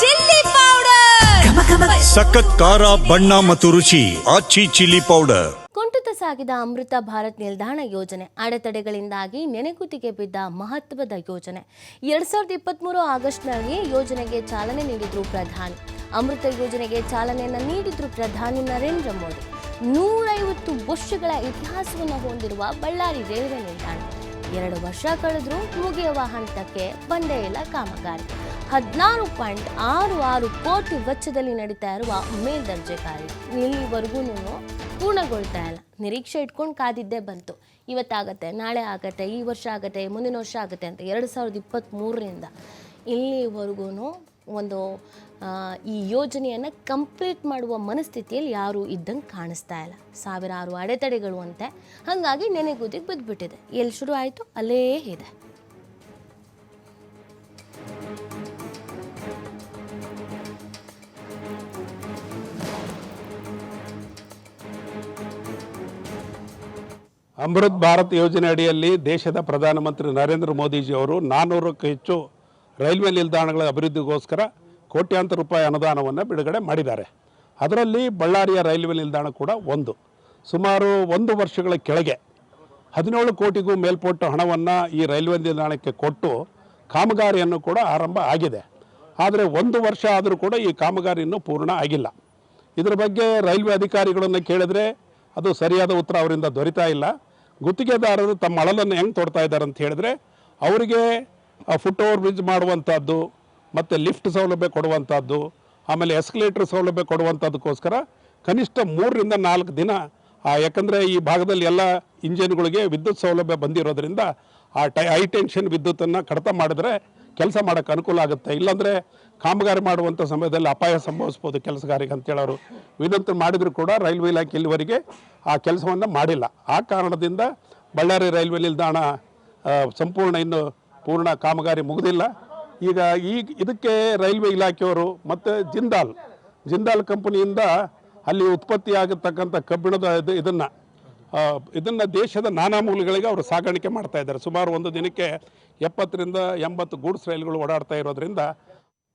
Chilli powder. ಸಖತ್ ಖಾರ ಬಣ್ಣ ಮತ್ತು ರುಚಿ ಆಚಿ ಚಿಲ್ಲಿ ಪೌಡರ್. ಕುಂಠಿತ ಸಾಗಿದ ಅಮೃತ ಭಾರತ್ ನಿಲ್ದಾಣ ಯೋಜನೆ ಅಡೆತಡೆಗಳಿಂದಾಗಿ ನೆನೆಗುದಿಗೆ ಬಿದ್ದ ಮಹತ್ವದ ಯೋಜನೆ. ಎರಡ್ ಸಾವಿರದ ಇಪ್ಪತ್ತ್ಮೂರು ಆಗಸ್ಟ್ನಲ್ಲಿ ಯೋಜನೆಗೆ ಚಾಲನೆ ನೀಡಿದ್ರು ಪ್ರಧಾನಿ. ಅಮೃತ ಯೋಜನೆಗೆ ಚಾಲನೆಯನ್ನು ನೀಡಿದ್ರು ಪ್ರಧಾನಿ ನರೇಂದ್ರ ಮೋದಿ. ನೂರೈವತ್ತು ವರ್ಷಗಳ ಇತಿಹಾಸವನ್ನು ಹೊಂದಿರುವ ಬಳ್ಳಾರಿ ರೈಲ್ವೆ ನಿಲ್ದಾಣ. ಎರಡು ವರ್ಷ ಕಳೆದರೂ ಮುಗಿಯುವ ಹಂತಕ್ಕೆ ಬಂದೇ ಇಲ್ಲ ಕಾಮಗಾರಿ. ಹದಿನಾರು ಪಾಯಿಂಟ್ ಆರು ಆರು ಕೋಟಿ ವೆಚ್ಚದಲ್ಲಿ ನಡೀತಾ ಇರುವ ಮೇಲ್ದರ್ಜೆ ಕಾರ್ಯ ಇಲ್ಲಿವರೆಗೂ ಪೂರ್ಣಗೊಳ್ತಾ ಇಲ್ಲ. ನಿರೀಕ್ಷೆ ಇಟ್ಕೊಂಡು ಕಾದಿದ್ದೇ ಬಂತು. ಇವತ್ತಾಗತ್ತೆ, ನಾಳೆ ಆಗತ್ತೆ, ಈ ವರ್ಷ ಆಗತ್ತೆ, ಮುಂದಿನ ವರ್ಷ ಆಗತ್ತೆ ಅಂತ ಎರಡು ಸಾವಿರದ ಇಪ್ಪತ್ತ್ಮೂರರಿಂದ ಇಲ್ಲಿವರೆಗೂ ಒಂದು ಈ ಯೋಜನೆಯನ್ನು ಕಂಪ್ಲೀಟ್ ಮಾಡುವ ಮನಸ್ಥಿತಿಯಲ್ಲಿ ಯಾರೂ ಇದ್ದಂಗೆ ಕಾಣಿಸ್ತಾ ಇಲ್ಲ. ಸಾವಿರಾರು ಅಡೆತಡೆಗಳು ಅಂತೆ. ಹಾಗಾಗಿ ನೆನೆಗುದಿಗೆ ಬಿದ್ದುಬಿಟ್ಟಿದೆ ಎಲ್ಲಿ ಶುರು ಆಯಿತು? ಅಲ್ಲೇ ಇದೆ. ಅಮೃತ್ ಭಾರತ್ ಯೋಜನೆ ಅಡಿಯಲ್ಲಿ ದೇಶದ ಪ್ರಧಾನಮಂತ್ರಿ ನರೇಂದ್ರ ಮೋದಿಜಿಯವರು ನಾನ್ನೂರಕ್ಕೂ ಹೆಚ್ಚು ರೈಲ್ವೆ ನಿಲ್ದಾಣಗಳ ಅಭಿವೃದ್ಧಿಗೋಸ್ಕರ ಕೋಟ್ಯಾಂತರ ರೂಪಾಯಿ ಅನುದಾನವನ್ನು ಬಿಡುಗಡೆ ಮಾಡಿದ್ದಾರೆ. ಅದರಲ್ಲಿ ಬಳ್ಳಾರಿಯ ರೈಲ್ವೆ ನಿಲ್ದಾಣ ಕೂಡ ಒಂದು. ಸುಮಾರು ಒಂದು ವರ್ಷಗಳ ಕೆಳಗೆ ಹದಿನೇಳು ಕೋಟಿಗೂ ಮೇಲ್ಪಟ್ಟು ಹಣವನ್ನು ಈ ರೈಲ್ವೆ ನಿಲ್ದಾಣಕ್ಕೆ ಕೊಟ್ಟು ಕಾಮಗಾರಿಯನ್ನು ಕೂಡ ಆರಂಭ ಆಗಿದೆ. ಆದರೆ ಒಂದು ವರ್ಷ ಆದರೂ ಕೂಡ ಈ ಕಾಮಗಾರಿ ಇನ್ನೂ ಪೂರ್ಣ ಆಗಿಲ್ಲ. ಇದರ ಬಗ್ಗೆ ರೈಲ್ವೆ ಅಧಿಕಾರಿಗಳನ್ನು ಕೇಳಿದರೆ ಅದು ಸರಿಯಾದ ಉತ್ತರ ಅವರಿಂದ ದೊರೀತಾ ಇಲ್ಲ. ಗುತ್ತಿಗೆದಾರರು ತಮ್ಮ ಅಳಲನ್ನು ಹೆಂಗೆ ತೊಡ್ತಾ ಇದ್ದಾರೆ ಅಂತ ಹೇಳಿದ್ರೆ, ಅವರಿಗೆ ಫುಟ್ ಓವರ್ ಬ್ರಿಡ್ಜ್ ಮಾಡುವಂಥದ್ದು ಮತ್ತು ಲಿಫ್ಟ್ ಸೌಲಭ್ಯ ಕೊಡುವಂಥದ್ದು ಆಮೇಲೆ ಎಸ್ಕಲೇಟರ್ ಸೌಲಭ್ಯ ಕೊಡುವಂಥದ್ದಕ್ಕೋಸ್ಕರ ಕನಿಷ್ಠ ಮೂರರಿಂದ ನಾಲ್ಕು ದಿನ ಆ ಯಾಕಂದರೆ ಈ ಭಾಗದಲ್ಲಿ ಎಲ್ಲ ಇಂಜಿನ್ಗಳಿಗೆ ವಿದ್ಯುತ್ ಸೌಲಭ್ಯ ಬಂದಿರೋದ್ರಿಂದ ಆ ಟೈ ಹೈ ಟೆನ್ಷನ್ ವಿದ್ಯುತ್ತನ್ನು ಕಡಿತ ಮಾಡಿದ್ರೆ ಕೆಲಸ ಮಾಡೋಕ್ಕೆ ಅನುಕೂಲ ಆಗುತ್ತೆ. ಇಲ್ಲಾಂದರೆ ಕಾಮಗಾರಿ ಮಾಡುವಂಥ ಸಮಯದಲ್ಲಿ ಅಪಾಯ ಸಂಭವಿಸ್ಬೋದು ಕೆಲಸಗಾರಿಗೆ ಅಂತೇಳಿ ಅವರು ವಿನಂತಿ ಮಾಡಿದರೂ ಕೂಡ ರೈಲ್ವೆ ಇಲಾಖೆ ಇಲ್ಲಿವರೆಗೆ ಆ ಕೆಲಸವನ್ನು ಮಾಡಿಲ್ಲ. ಆ ಕಾರಣದಿಂದ ಬಳ್ಳಾರಿ ರೈಲ್ವೆ ನಿಲ್ದಾಣ ಆ, ಸಂಪೂರ್ಣ ಇನ್ನು ಪೂರ್ಣ ಕಾಮಗಾರಿ ಮುಗಿದಿಲ್ಲ. ಈಗ ಈ ಇದಕ್ಕೆ ರೈಲ್ವೆ ಇಲಾಖೆಯವರು ಮತ್ತು ಜಿಂದಾಲ್ ಜಿಂದಾಲ್ ಕಂಪನಿಯಿಂದ ಅಲ್ಲಿ ಉತ್ಪತ್ತಿ ಆಗಿರ್ತಕ್ಕಂಥ ಕಬ್ಬಿಣದ ಇದು ಇದನ್ನು ಇದನ್ನು ದೇಶದ ನಾನಾ ಮೂಲಗಳಿಗೆ ಅವರು ಸಾಗಾಣಿಕೆ ಮಾಡ್ತಾ ಇದ್ದಾರೆ. ಸುಮಾರು ಒಂದು ದಿನಕ್ಕೆ ಎಪ್ಪತ್ತರಿಂದ ಎಂಬತ್ತು ಗೂಡ್ಸ್ ರೈಲುಗಳು ಓಡಾಡ್ತಾ ಇರೋದ್ರಿಂದ